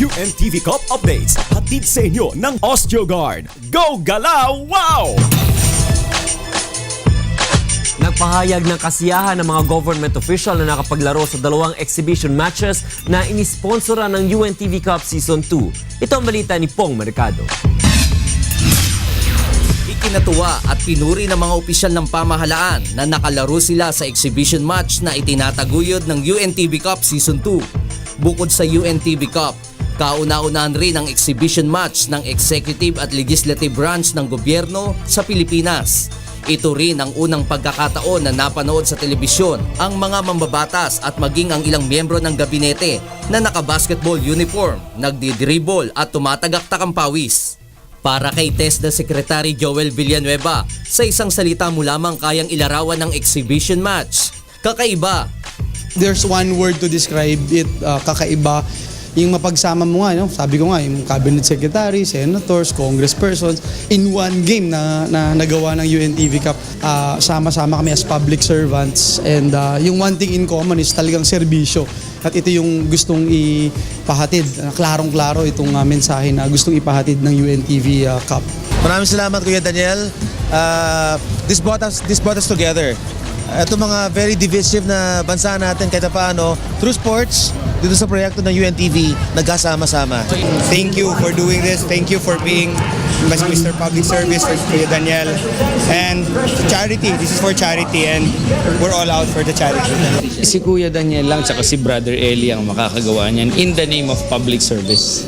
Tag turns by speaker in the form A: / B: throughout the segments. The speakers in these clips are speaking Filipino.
A: UNTV Cup Updates hatid sa inyo ng Osteogard. Go Galaw Wow!
B: Nagpahayag ng kasiyahan ng mga government official na nakapaglaro sa dalawang exhibition matches na inisponsora ng UNTV Cup Season 2. Ito ang balita ni Pong Mercado.
C: Ikinatuwa at pinuri ng mga opisyal ng pamahalaan na nakalaro sila sa exhibition match na itinataguyod ng UNTV Cup Season 2. Bukod sa UNTV Cup, kauna-unahan rin ang exhibition match ng executive at legislative branch ng gobyerno sa Pilipinas. Ito rin ang unang pagkakataon na napanood sa telebisyon ang mga mambabatas at maging ang ilang miyembro ng gabinete na nakabasketball uniform, nagdidribble at tumatagaktak ang pawis. Para kay TESDA Secretary Joel Villanueva, sa isang salita mo lamang kayang ilarawan ng exhibition match. Kakaiba,
D: there's one word to describe it, uh, kakaiba. Yung mapagsama mo nga, no? sabi ko nga, yung cabinet secretary, senators, congresspersons, in one game na, na nagawa ng UNTV Cup, uh, sama-sama kami as public servants. And uh, yung one thing in common is talagang serbisyo. At ito yung gustong ipahatid, uh, klarong-klaro itong uh, mensahe na gustong ipahatid ng UNTV uh, Cup.
E: Maraming salamat Kuya Daniel. Uh, this brought us this brought us together. Ito mga very divisive na bansa natin kahit paano through sports dito sa proyekto ng UNTV nagkasama-sama.
F: Thank you for doing this. Thank you for being Mas- Mr. Public Service for Kuya Daniel. And charity, this is for charity and we're all out for the charity.
G: Si Kuya Daniel lang tsaka si Brother Eli ang makakagawa niyan in the name of public service.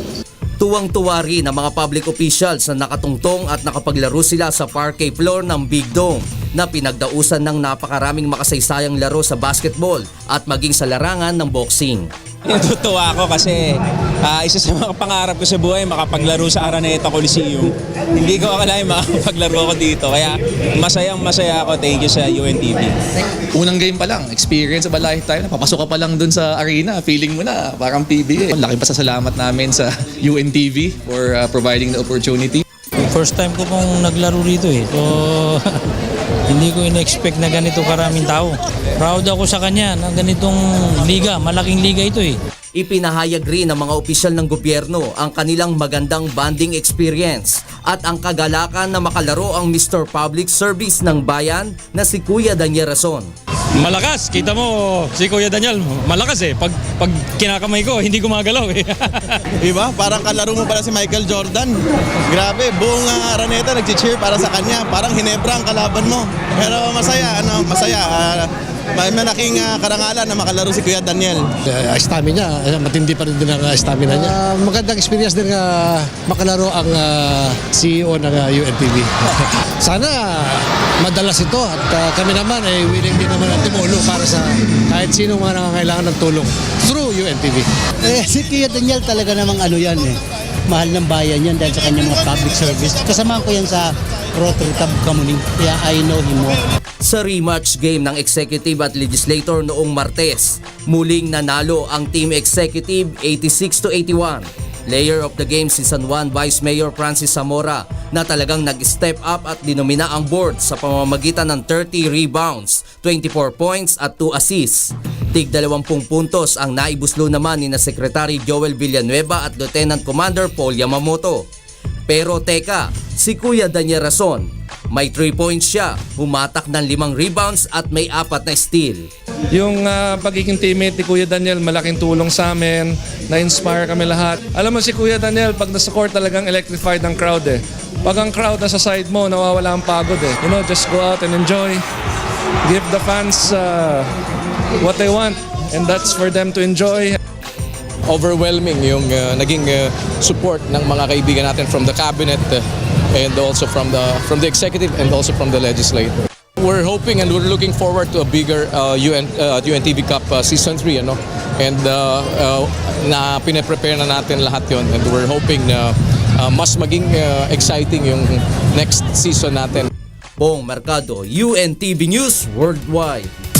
C: tuwang-tuwa rin ang mga public officials na nakatungtong at nakapaglaro sila sa parquet floor ng Big Dome na pinagdausan ng napakaraming makasaysayang laro sa basketball at maging sa larangan ng boxing.
H: Natutuwa ako kasi ah, isa sa mga pangarap ko sa buhay makapaglaro sa Araneta Coliseum. Hindi ko akalain makapaglaro ako dito. Kaya masayang masaya ako. Thank you sa UNTV.
I: unang game pa lang, experience of a lifetime. Papasok ka pa lang dun sa arena, feeling mo na parang PBA. Laki pasasalamat namin sa UNTV for uh, providing the opportunity.
J: First time ko pong naglaro rito eh. So, hindi ko in-expect na ganito karaming tao. Proud ako sa kanya na ganitong liga. Malaking liga ito eh.
C: Ipinahayag rin ng mga opisyal ng gobyerno ang kanilang magandang bonding experience at ang kagalakan na makalaro ang Mr. Public Service ng bayan na si Kuya Daniel Rason.
J: Malakas, kita mo si Kuya Daniel, malakas eh. Pag, pag kinakamay ko, hindi gumagalaw eh.
E: Diba? Parang kalaro mo pala si Michael Jordan. Grabe, buong uh, Araneta nag-cheer para sa kanya. Parang Hinebra ang kalaban mo. Pero masaya, ano, masaya. Uh, may malaking uh, karangalan na makalaro si Kuya Daniel.
K: uh, stamina niya, matindi pa rin din ang uh, stamina niya. Uh, magandang experience din nga makalaro ang uh, CEO ng uh, UNTV. Sana madalas ito at uh, kami naman ay willing din naman na tumulong para sa kahit sino mga nangangailangan ng tulong through UNTV.
D: Eh, si Kuya Daniel talaga namang ano yan eh. Mahal ng bayan yan dahil sa kanyang mga public service. Kasamahan ko yan sa Rotary Club Kamuning. Kaya I know him more.
C: Sa rematch game ng executive at legislator noong Martes, muling nanalo ang Team Executive 86 to 81. Player of the game si San Juan Vice Mayor Francis Zamora na talagang nag-step up at dinomina ang board sa pamamagitan ng 30 rebounds, 24 points at 2 assists. Tig 20 puntos ang naibuslo naman ni na Secretary Joel Villanueva at Lieutenant Commander Paul Yamamoto. Pero teka, si Kuya Daniel Rason, may 3 points siya, humatak ng 5 rebounds at may 4 na steal.
I: Yung uh, pagiging teammate ni Kuya Daniel, malaking tulong sa amin. Na-inspire kami lahat. Alam mo si Kuya Daniel, pag nasa court talagang electrified ang crowd eh. Pag ang crowd nasa side mo, nawawala ang pagod eh. You know, just go out and enjoy. Give the fans uh, what they want. And that's for them to enjoy.
H: Overwhelming yung uh, naging uh, support ng mga kaibigan natin from the cabinet uh, and also from the from the executive and also from the legislature. We're hoping and we're looking forward to a bigger uh, UN, uh, UNTV Cup uh, Season 3 ano and uh, uh, na pine-prepare na natin lahat yon and we're hoping na uh, mas maging uh, exciting yung next season natin.
C: Pong Mercado, UNTV News Worldwide.